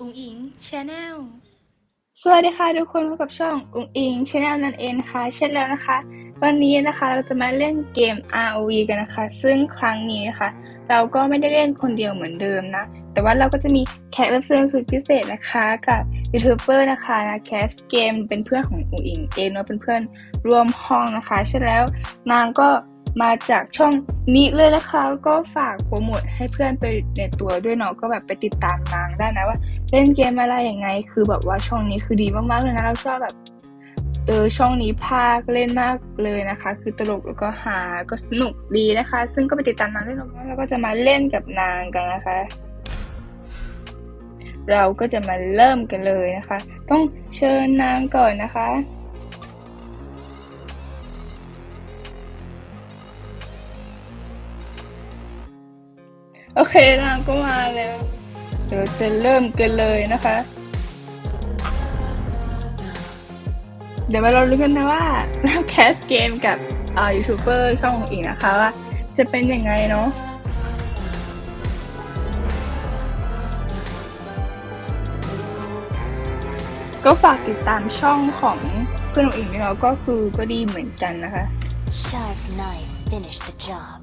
อุ๋งอิงชาแนลสวัสดีค่ะทุกคนพบกับช่องอุงอิงชาแนลนั่นเองนะคะเช่นแล้วนะคะ วันนี้นะคะเราจะมาเล่นเกม ROV กันนะคะ ซึ่งครั้งนี้นะคะ เราก็ไม่ได้เล่นคนเดียวเหมือนเดิมนะ แต่ว่าเราก็จะมีแขกรับเชิญสุดพิเศษนะคะกับยูทูบเบอร์นะคะนะแคสเกมเป็นเพื่อนของอุงอิงเองเนาะเป็นเพื่อนร่วมห้องนะคะเช่นแล้วนางก็มาจากช่องนี้เลยนะคะก็ฝากโปรโมทให้เพื่อนไปในตัวด้วยเนาะก็แบบไปติดตามนางได้นะว่า เล่นเกมอะไรอยังไง คือแบบว่าช่องนี้คือดีมากๆเลยนะเราชอบแบบเออช่องนี้ภาคเล่นมากเลยนะคะ คือตลกแล้วก็หาก็สนุกดีนะคะ ซึ่งก็ไปติดตามนางด้วยนะแล้วก็จะมาเล่นกับนางกันนะคะ เราก็จะมาเริ่มกันเลยนะคะ ต้องเชิญนางก่อนนะคะโอเคนางก็มาแล้ว เดี๋ยวจะเริ่มกันเลยนะคะ เดี๋ยวมาเราลุ้กันนะว่าเราแคสเกมกับอ่ายูทูบเบอร์ช่ององอีกนะคะว่าจะเป็นยังไงเนาะก็ฝากติดตามช่องของเพื่อนของอีกด้วยเนาะก็คือก็ดีเหมือนกันนะคะ Sharp knives finish the job.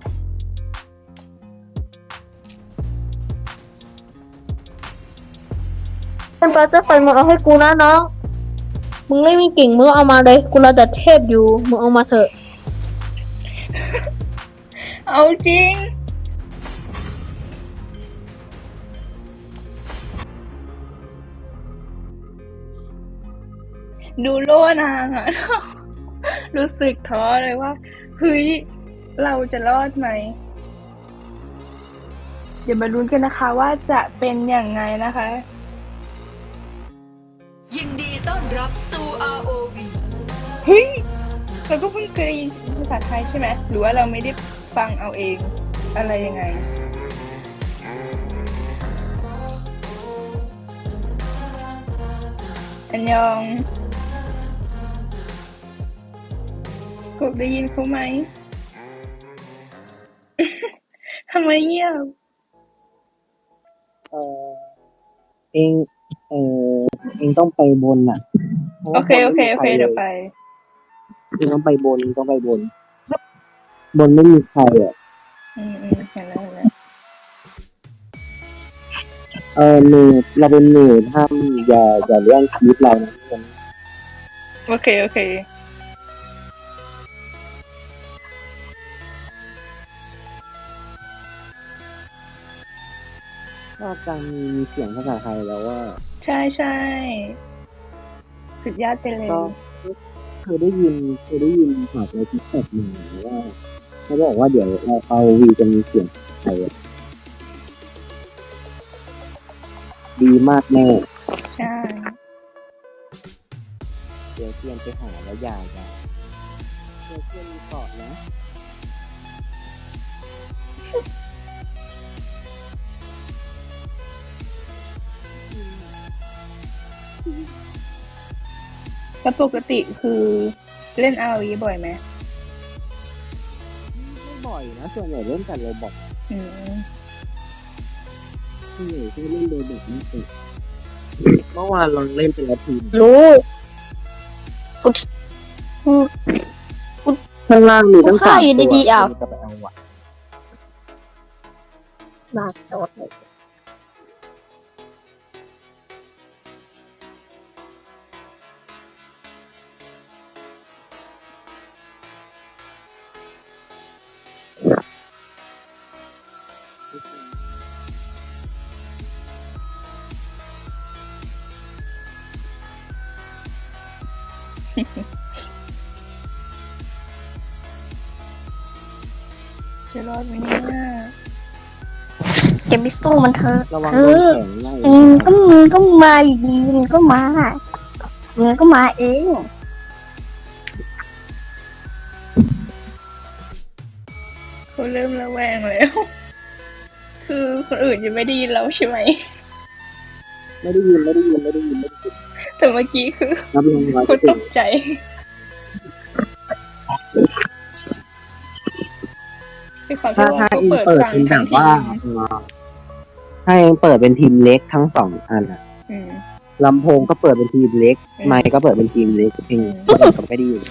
เป็นปลาจะไฟมึงเอาให้กูนะน้อง มึงไม่มีกิ่งมึงเอามาเลย กูระดับเทพอยู่ มึงเอามาเถอะ เอาจริง ดูโล่นางอะ รู้สึกท้อเลยว่า เฮ้ย เราจะรอดไหม เดี๋ยวมาลุ้นกันนะคะว่าจะเป็นอย่างไงนะคะ ยินดีต้อนรับสู่ ROV เฮ้ยเราก็เพิ่งเคยได้ยินภาษาไทยใช่ไหมหรือว่าเราไม่ได้ฟังเอาเองอะไรยังไง อันยองกบได้ยินเขาไหม ทำไมเงียบ เออเอง เออเองต้องไปบนน่ะพราะโอว่าเค โอเค โอเคบนเดี๋ยวไป เองต้องไปบนเองต้องไปบน บนไม่มีใครอะ อืมอืมเห็นแล้วเห็นแล้วเออหนูเราเป็นหนูห้ามอย่าอย่าเรื่องชีวิตเรานะเพื่อนโอเค โอเคนอกจากมีเสียงภาษาไทยแล้วว่า ใช่ใช่สุดยอดไปเลยก็เคยได้ยินเคยได้ยินผ่านในทิกตอกมาว่าเขาบอกว่าเดี๋ยวเราเอาวีจะมีเสียงไทยดีมากแน่ใช่ เดี๋ยวเตรียมไปหาแล้วยาอย่าเดี๋ยวเตรียมมีเกาะนะ แล้วปกติคือเล่น ROV บ่อยไหมไม่บ่อยนะส่วนใหญ่เล่นแต่โรบอทอืมส่วนใหญ่ก็เล่นโรบอทมากกว่าเมื่อวานลองเล่นไปแล้วทีมรู้กูอืมข้างล่างมีตั้งกูฆ่าสามอยู่ตัวดีๆอ้าวจะไปเอาอะมาจอดเลย จะรอดไหมเนี่ยอย่าไปสู้มันเถอะระวังเอโดนอแข็งไล่อืมก็มึงก็มาอยู่ดีมึงก็มามึงก็มาเองเขาเริ่มระแวงแล้ว คือคนอื่นยังไม่ได้ยินเราใช่ไหม ไม่ได้ยินไม่ได้ยินไม่ได้ยินไม่ได้ยินแต่เมื่อกี้คือรับรองร้อยคเปอนร์ตเซ็นกต์ใจด้วยความถ้าที่ว่าถ้าเขาเองเปิดเปิดฟังเป็นแบทั้งบทีว่ามเออถ้าเองเปิดเป็นทีมเล็กทั้งสองอันอะอืม ลำโพงก็เปิดเป็นทีมเล็ก อืม ไมค์ก็เปิดเป็นทีมเล็กเองคนอื่นก็ไม่ได้ยิน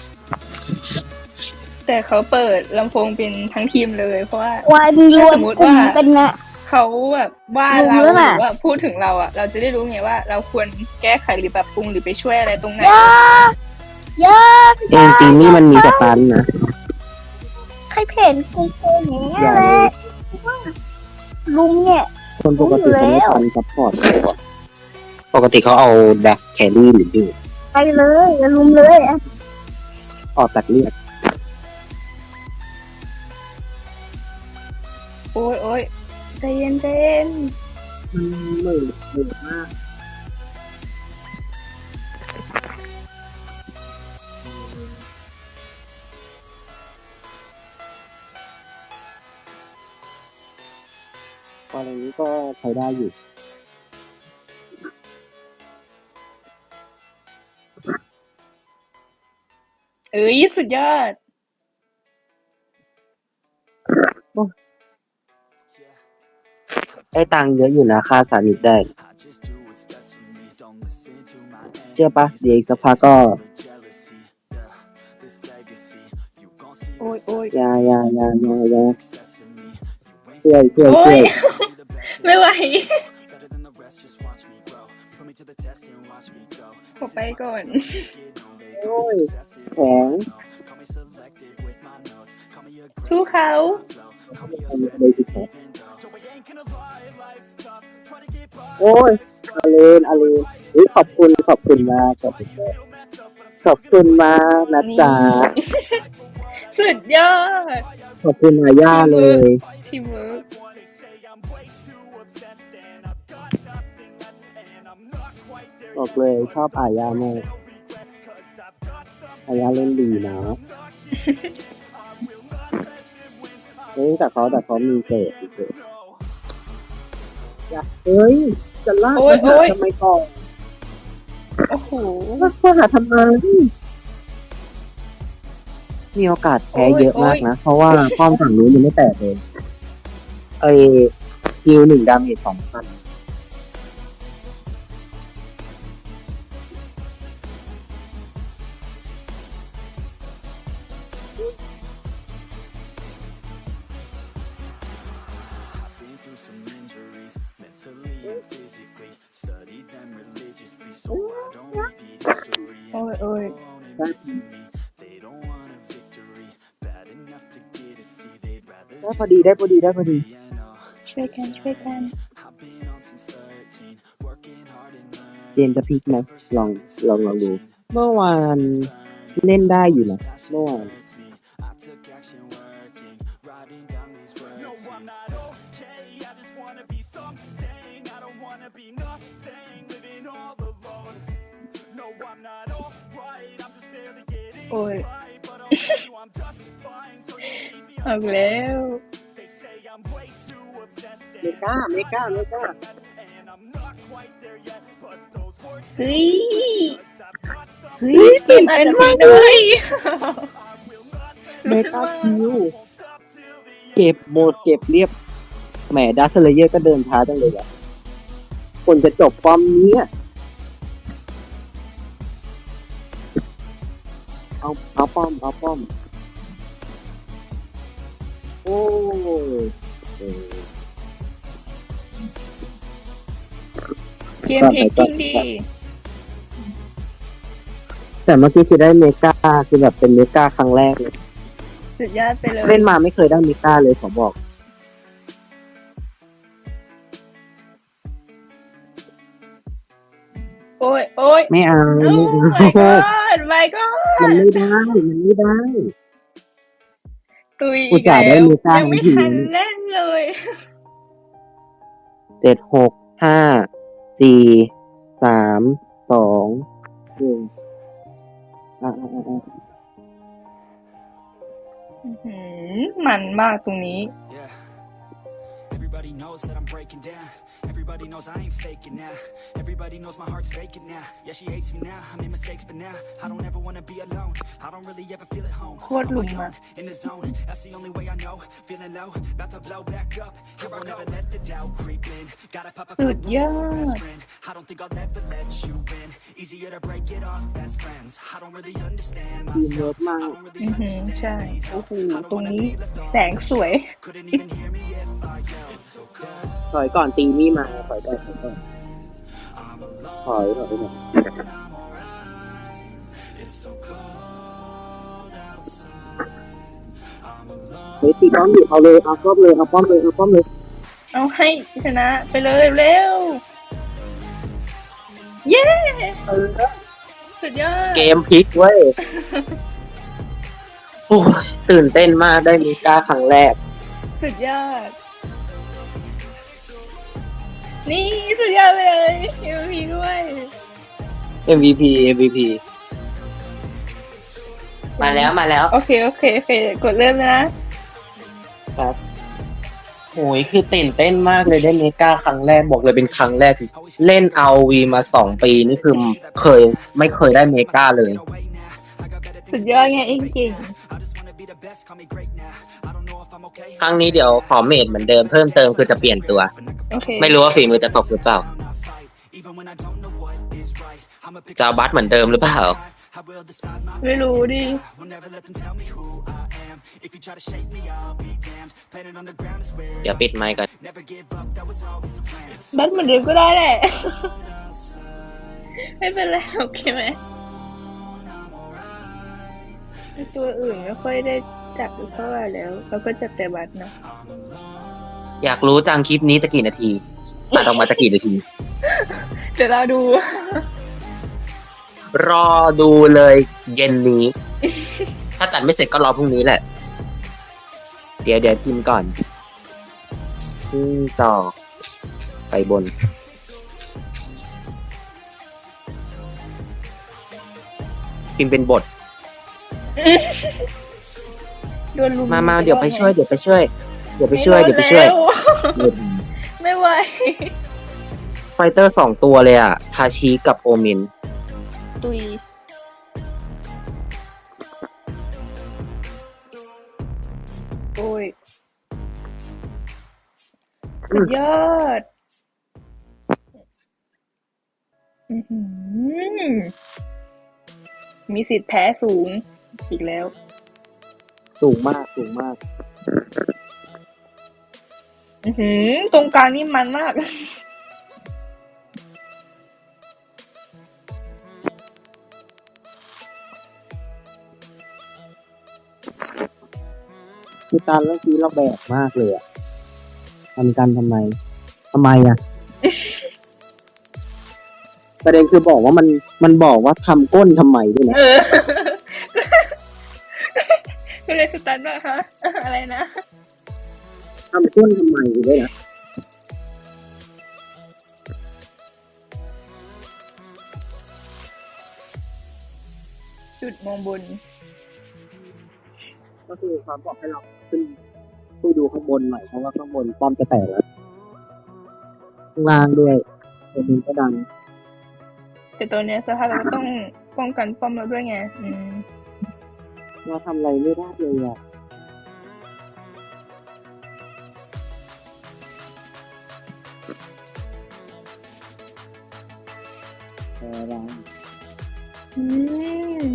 แต่เขาเปิดลำโพงเป็นทั้งทีมเลย เพราะว่าวายดีรวมสมมุติกลุ่มว่าเป็นไง เขาแบบว่ารู้เราหแล้รือวอะว่าพูดถึงเราอะ เราจะได้รู้ไงว่า เราควรแก้ไขหรือปรับปรุงหรือไปช่วยอะไรตรงไหนยาเยอะเองจริงนี่มันมีสตันนะใครเห็นกูโกงอย่างเงี้ยแหละลุงเนี่ยคนปกติเขาไม่ทันซัพพอร์ตเลยว่ะปกติเขาเอาดักแครี่หรือดูไปเลยอย่าลุมเลยอะออกตัดเลือด ใจเย็นใจเย็นมันเหนื่อยเหนื่อยมากอะไรนี้ก็ใช้ได้อยู่เอ้ยสุดยอด ได้ตังค์เยอะอยู่นะค่าสานิทได้ เชื่อปะเดี๋ยวอีกสักพักก็โอ้ยโอ้ยอยาอยาอยาอยาอยาช่วยช่วยโอ้ช่วย ย ไม่ไหว ขอไปก่อนโอ้ยแข็งสู้เขาเลยสิครับโอ้ยอาเลนอาเลนเฮ้ยขอบคุณขอบคุณมากขอบคุณมากขอบคุณมากนะนี่จ๊ะสุดยอด ขอบคุณมาย่าเลยทีมเวิร์ก บอกเลยชอบอายามากอายาเล่นดีนะเฮ้ยแต่เขาแต่เขามีเศษมีเศษอย่าเฮ้ยจะลากโอ้ยมาหาโอ้ย ทำไมก่อนโอ้โห ลากมาหาทำไมมีโอกาสแพ้เยอะมากนะ เพราะว่าป้อมฝั่งนู้นยังไม่แตกเลยไอ้คิวหนึ่งดาเมจสองพัน อดีได้พอดีได้พอดี ช่วยกันช่วยกันเกมจะพลิกไหมลองลองลองดูเมื่อวานเล่นได้อยู่นะเมื่อวานโอ้ยเอาแล้ว เมกาเมกาเมกาเฮ้ยเฮ้ยเกมอาจจะไม่ด้วยเมกาคิวเก็บโหมดเก็บเรียบแหมดัสเลเยอร์ก็เดินช้าจังเลยอะคนจะจบฟอร์มนี้อะเอาเอาป้อมเอาป้อมโอ้ กมเพลงจริงดี แต่เมื่อกี้คือได้เมกาคือแบบเป็นเมกาครั้งแรกเลย สุดยอดไปเลย เล่นมาไม่เคยได้เมกาเลยขอบอก โอ้ยโอ้ยไม่เอาโอ้ไม่ my เอา god my god มันไม่ได้ มันไม่ได้ ตุยกูอีกจ่ายแล้วได้มีสร้างยังไม่วิธีทันเล่นเลย เจ็ดหกห้า สี่สามสองหนึ่งอะอะอะอะอื้อหือมันมากตรงนี้ Yeah. Everybody knows that I'm breaking down. Everybody knows I ain't faking now. Everybody knows my heart's vacant now. Yeah, she hates me now. I made mistakes, but now I don't ever wanna be alone. I don't really ever feel at home. โคตรหลุม On my อะ own, in the zone. That's the only way I know. Feeling low, about to blow back up. Here I never let the doubt creep in. Gotta pop a สุด couple ยอ more ด aspirin. I don't think I'll ever let you in. Easier to break it off best friends. I don't really understand ทีมเวิ myself. ร์กมาก I don't really อือหือ understand ใช่ me. โอ้โห I ตร don't ง wanna นี้ be left แสงสวย Couldn't even hear me if I yelled. It's so cold. ถอยก่อนตีมี่มา ถอยก่อนถอยก่อนถอยถอยถอย It's so cold outside. เฮ้ยตีป้อมอยู่เอาเลยเอาป้อมเลยเอาป้อมเลยเอาป้อมเลยเอาให้ชนะไปเลยเร็ว เย้สุดยอด เกมพลิกเว้ยโอ้ยตื่นเต้นมากได้มีก้าครั้งแรก สุดยอด นี่สุดยอดไปเลย MVP ด้วย MVP MVP มาแล้วมาแล้วโอเคโอเคโอเคกดเริ่มนะ ครับโอ้ยคือตื่นเต้นมากเลยได้เมกาครั้งแรกบอกเลยเป็นครั้งแรกที่เล่นเอาวีมาสองปีนี่คือเคยไม่เคยได้เมกาเลย สุดยอดไงเองเก่ง I just wanna be the best, call me great now. I don't know if I'm okay. ครั้งนี้เดี๋ยวขอเมดเหมือนเดิมเพิ่มเติมคือจะเปลี่ยนตัว โอเคไม่รู้ว่าฝีมือจะตกหรือเปล่า Even when I don't know what is right, I'ma pick จะเอาบัสเหมือนเดิมหรือเปล่า I will decide my ไม่รู้ดิ will never let them tell me who I am. If you try to shake me, I'll be damned. Planet on the ground is where เดี๋ยวปิดไมค์ก่อน never give up. That was always the plan. บัตเหมือนเดิมก็ได้แหละ ไม่เป็นไรโอเคไหมไอ้ตัวอื่นไม่ค่อยได้จับเท่าไหร่แล้ว แล้วก็จับแต่บัตเนาะ อยากรู้จังคลิปนี้จะกี่นาทีตัดออกมาจะกี่นาที เดี๋ยวเราดู รอดูเลยเย็นนี้ ถ้าตัดไม่เสร็จก็รอพรุ่งนี้แหละ เดี๋ยวเดี๋ยวพิมพ์ก่อนขึ้นต่อไปบน พิมพ์เป็นบท โดนลุมมามาเดี๋ยวไปช่วย เดี๋ยวไปช่วย เดี๋ยวไปช่วยเดี๋ยวไปช่วยไม่ไหวไฟเตอร์สองตัวเลยอะทาชิกับโอมิน ตุยโอ้ยสุดยอดอื้อหือมีสิทธิ์แพ้สูงอีกแล้ว สูงมากสูงมาก อือหือตรงกลางนี่มันมาก คือตาเมื่อกี้เราแบกมากเลยอะทำกันทำไมทำไมอะประเด็นคือบอกว่ามันมันบอกว่าทำก้นทำไมด้วยนะ เออ ก็เลยสตันว่าคะอะไรนะ ทำก้นทำไมด้วยนะจุดมองบน ก็คือเขาบอกให้เราขึ้นไปดูข้างบนหน่อยเพราะว่าข้างบนป้อมจะแตกแล้วข้างล่างด้วยเป็นดินก็ดังแต่ตัวเนี้ยสภาพเราก็ต้องป้องกันป้อมเราด้วยไง อืม เราทำอะไรไม่ได้เลยอะ แต่เราอืม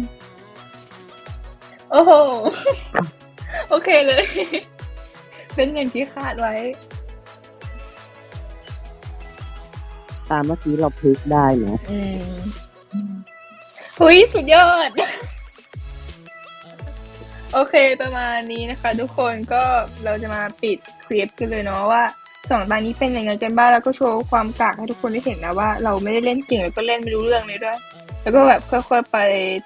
โอ้โห โอเคเลย เป็นอย่างที่คาดไว้ ตามเมื่อกี้เราพลิกได้นะอืมหุยสุดยอด โอเคประมาณนี้นะคะ ทุกคนก็เราจะมาปิดคลิปกันเลยเนาะว่า สองตานี้เป็นยังไงกันบ้างแล้วก็โชว์ความกากให้ทุกคนได้เห็นนะว่า เราไม่ได้เล่นเก่งแล้วก็เล่นไม่รู้เรื่องเลยด้วย แล้วก็แบบค่อยๆไป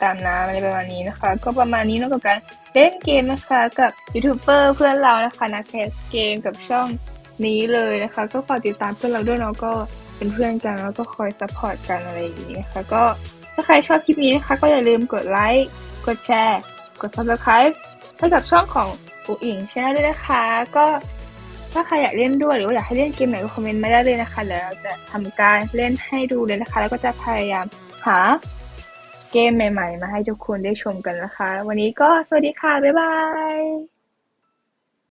ตามน้ำอะไรประมาณนี้นะคะ ก็ประมาณนี้นอกจากการเล่นเกมนะคะกับยูทูบเบอร์เพื่อนเรานะคะนักแคสเกมกับช่องนี้เลยนะคะ ก็ฝากติดตามเพื่อนเราด้วยเนาะก็เป็นเพื่อนกันแล้วก็คอยซัพพอร์ตกันอะไรอย่างนี้นะคะก็ถ้าใครชอบคลิปนี้นะคะก็อย่าลืมกดไลค์กดแชร์ กด subscribe ให้กับช่องของอูอิงชาแนลด้วยนะคะ ก็ ถ้าใครอยากเล่นด้วยหรือว่าอยากให้เล่นเกมไหนก็คอมเมนต์มาได้เลยนะคะเดี๋ยวเราจะทำการเล่นให้ดูเลยนะคะ แล้วก็จะพยายามหาเกมใหม่ ๆ มาให้ทุกคนได้ชมกันนะคะ วันนี้ก็สวัสดีค่ะ บ๊ายบาย